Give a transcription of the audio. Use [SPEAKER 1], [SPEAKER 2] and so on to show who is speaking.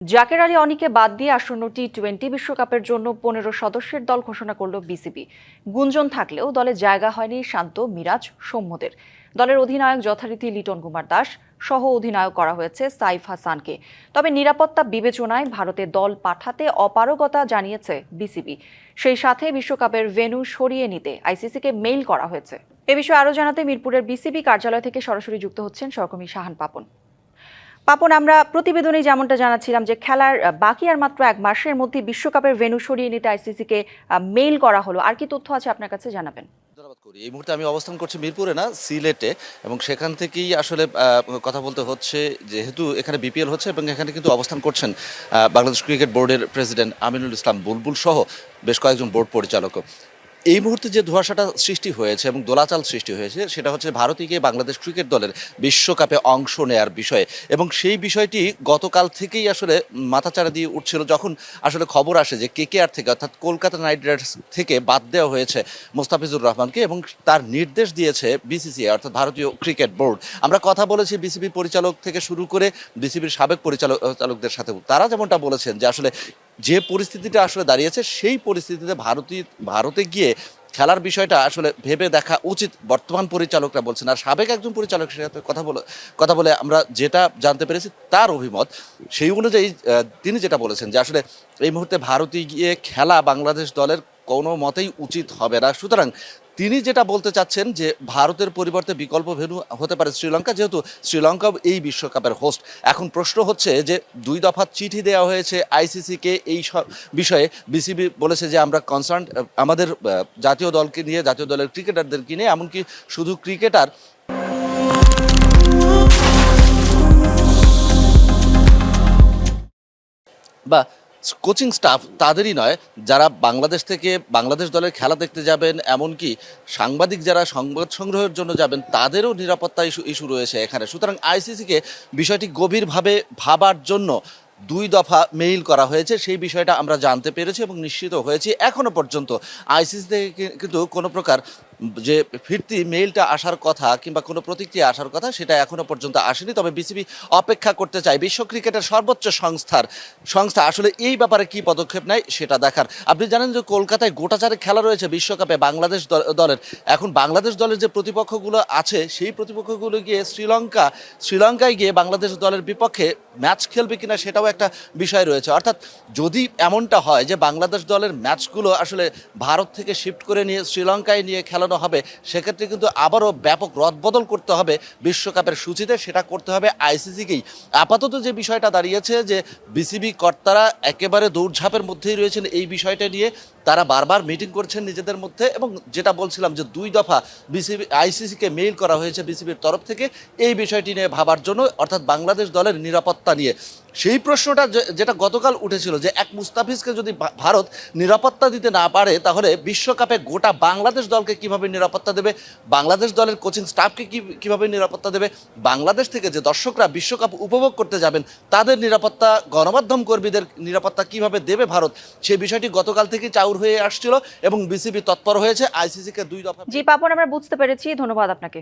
[SPEAKER 1] জাকের আলী অনিকে বাদ দিয়ে আসন্ন টি টোয়েন্টি বিশ্বকাপের জন্য পনেরো সদস্যের দল ঘোষণা করল বিসিবি গুঞ্জন থাকলেও দলে জায়গা হয়নি শান্ত, মিরাজ, সৌম্যদের। দলের অধিনায়ক যথারীতি লিটন কুমার দাস সহ অধিনায়ক করা হয়েছে সাইফ হাসানকে। তবে নিরাপত্তা বিবেচনায় ভারতে দল পাঠাতে অপারগতা জানিয়েছে বিসিবি সেই সাথে বিশ্বকাপের ভেন্যু সরিয়ে নিতে আইসিসিকে মেইল করা হয়েছে। এ বিষয়ে আরও জানাতে মিরপুরের বিসিবি কার্যালয় থেকে সরাসরি যুক্ত হচ্ছেন সহকর্মী শাহান পাপন। পাপন, আমরা প্রতিবেদনে যেমনটা জানাচ্ছিলাম যে খেলার বাকি আর মাত্র এক মাসের মধ্যে বিশ্বকাপের ভেন্যু সরিয়ে নিতে আইসিসিকে মেইল করা হলো। আর কি তথ্য আছে আপনার কাছে জানাবেন?
[SPEAKER 2] এই মুহূর্তে আমি অবস্থান করছি মিরপুরে না, সিলেটে। এবং সেখান থেকেই আসলে কথা বলতে হচ্ছে, যেহেতু এখানে বিপিএল হচ্ছে এবং এখানে কিন্তু অবস্থান করছেন বাংলাদেশ ক্রিকেট বোর্ডের প্রেসিডেন্ট আমিনুল ইসলাম বুলবুল সহ বেশ কয়েকজন বোর্ড পরিচালক এই মুহূর্তে যে ধোঁয়াশাটা সৃষ্টি হয়েছে এবং দোলাচাল সৃষ্টি হয়েছে, সেটা হচ্ছে ভারতে গিয়ে বাংলাদেশ ক্রিকেট দলের বিশ্বকাপে অংশ নেয়ার বিষয়ে। এবং সেই বিষয়টি গতকাল থেকেই আসলে মাথাচাড়া দিয়ে উঠছিল যখন আসলে খবর আসে যে কেকেআর থেকে, অর্থাৎ কলকাতা নাইট রাইডার্স থেকে বাদ দেওয়া হয়েছে মোস্তাফিজুর রহমানকে এবং তার নির্দেশ দিয়েছে বিসিসিআই, অর্থাৎ ভারতীয় ক্রিকেট বোর্ড। আমরা কথা বলেছি বিসিবি পরিচালক থেকে শুরু করে বিসিবির সাবেক পরিচালক, চালকদের সাথে তারা যেমনটা বলেছেন যে আসলে যে পরিস্থিতিটা আসলে দাঁড়িয়েছে, সেই পরিস্থিতিতে ভারতীয় ভারতে গিয়ে খেলার বিষয়টা আসলে ভেবে দেখা উচিত। বর্তমান পরিচালকরা বলছেন, আর সাবেক একজন পরিচালকের সাথে কথা বলে কথা বলে আমরা যেটা জানতে পেরেছি তার অভিমত, সেই অনুযায়ী তিনি যেটা বলেছেন যে আসলে এই মুহূর্তে ভারতে গিয়ে খেলা বাংলাদেশ দলের কোনো মতেই উচিত হবে না। সুতরাং তিনি যেটা বলতে চাচ্ছেন যে ভারতের পরিবর্তে বিকল্প ভেন্যু হতে পারে শ্রীলঙ্কা, যেহেতু শ্রীলঙ্কা এই বিশ্বকাপের হোস্ট এখন প্রশ্ন হচ্ছে যে দুই দফা চিঠি দেওয়া হয়েছে আইসিসিকে এই সব বিষয়ে। বিসিবি বলেছে যে আমরা কনসার্ন আমাদের জাতীয় দলকে নিয়ে, জাতীয় দলের ক্রিকেটারদেরকে নিয়ে, এমনকি শুধু ক্রিকেটার বা কোচিং স্টাফ তাদেরই নয়, যারা বাংলাদেশ থেকে বাংলাদেশ দলের খেলা দেখতে যাবেন, এমনকি সাংবাদিক যারা সংবাদ সংগ্রহের জন্য যাবেন, তাদেরও নিরাপত্তা ইস্যু ইস্যু রয়েছে এখানে। সুতরাং আইসিসিকে বিষয়টি গভীরভাবে ভাবার জন্য দুই দফা মেইল করা হয়েছে। সেই বিষয়টা আমরা জানতে পেরেছি এবং নিশ্চিত হয়েছি। এখনও পর্যন্ত আইসিসি থেকে কিন্তু কোনো প্রকার যে ফিরতি মেইলটা আসার কথা কিংবা কোনো প্রতিক্রিয়া আসার কথা সেটা এখনও পর্যন্ত আসেনি। তবে বিসিবি অপেক্ষা করতে চায় বিশ্ব ক্রিকেটের সর্বোচ্চ সংস্থার, সংস্থা। আসলে এই ব্যাপারে কি পদক্ষেপ নেয় সেটা দেখার। আপনি জানেন যে কলকাতায় গোটা চারে খেলা রয়েছে বিশ্বকাপে বাংলাদেশ দল- দলের। এখন বাংলাদেশ দলের যে প্রতিপক্ষগুলো আছে, সেই প্রতিপক্ষগুলো গিয়ে শ্রীলঙ্কা, শ্রীলঙ্কায় গিয়ে বাংলাদেশ দলের বিপক্ষে ম্যাচ খেলবে কিনা সেটাও একটা বিষয় রয়েছে। অর্থাৎ যদি এমনটা হয় যে বাংলাদেশ দলের ম্যাচগুলো আসলে ভারত থেকে শিফট করে নিয়ে, শ্রীলঙ্কায় নিয়ে খেলানো হবে, সেক্ষেত্রে কিন্তু আবারও ব্যাপক রদবদল করতে হবে বিশ্বকাপের সূচিতে, সেটা করতে হবে আইসিসিকেই। আপাতত যে বিষয়টা দাঁড়িয়েছে যে বিসিবি কর্তারা একেবারে দৌড়ঝাঁপের মধ্যেই রয়েছেন এই বিষয়টা নিয়ে তারা বারবার মিটিং করছেন নিজেদের মধ্যে এবং যেটা বলছিলাম যে দুই দফা বিসিবি আইসিসিকে মেইল করা হয়েছে বিসিবির তরফ থেকে, এই বিষয়টি নিয়ে ভাবার জন্য, অর্থাৎ বাংলাদেশ দলের নিরাপত্তা নিয়ে। সেই প্রশ্নটা যেটা গতকাল উঠেছিল যে এক মুস্তাফিজকে যদি ভারত নিরাপত্তা দিতে না পারে, তাহলে বিশ্বকাপে গোটা বাংলাদেশ দলকে কীভাবে নিরাপত্তা দেবে? বাংলাদেশ দলের কোচিং স্টাফকে কি, কীভাবে নিরাপত্তা দেবে? বাংলাদেশ থেকে যে দর্শকরা বিশ্বকাপ উপভোগ করতে যাবেন, তাদের নিরাপত্তা গণমাধ্যম কর্মীদের নিরাপত্তা কীভাবে দেবে ভারত? সেই বিষয়টি গতকাল থেকে চাউর হয়ে আসছিল এবং বিসিবি তৎপর হয়েছে আইসিসিকে দুই দফা
[SPEAKER 1] জি, পাপন, আমরা বুঝতে পেরেছি। ধন্যবাদ আপনাকে।